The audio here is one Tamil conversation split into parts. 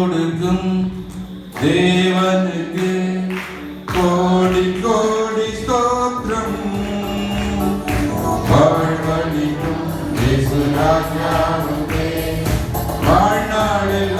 கொடுக்கும் தேவனுக்கு கோடி கோடி ஸ்தோத்திரம். வாழ்வழிக்கும் வாழ்நாளில்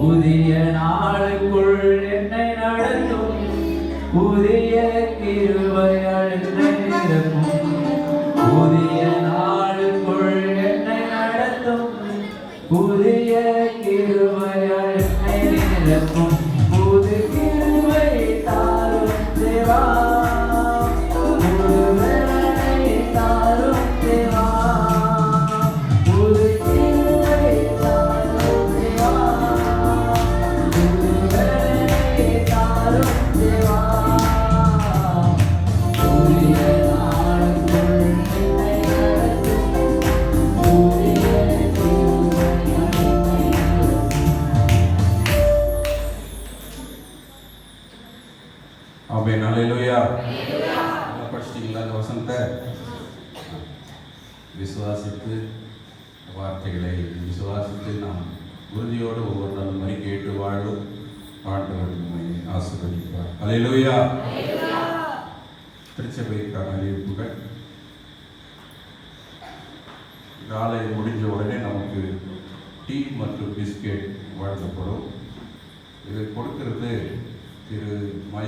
புதிய நாளுக்குள் என்னை நடத்தும். புதிய கிருபை அழுத்தை நிரப்பும். புதிய நாளுக்குள் என்னை நடத்தும். புதிய கிருபை அழுத்தை நிரப்பும். சொல்ல விசுவாசித்து வார்த்தைகளை விசுவாசித்து நாம் உறுதியோடு ஒவ்வொரு நாளும் மாதிரி கேட்டு வாழும் ஆண்டவர் நம்மை ஆசீர்வதிப்பார் ஹalleluya திருச்சபைக்கான அறிவிப்புகள் காலை முடிஞ்ச உடனே நமக்கு டீ மற்றும் பிஸ்கெட் வழங்கப்படும் இதை கொடுக்கிறது திரு மை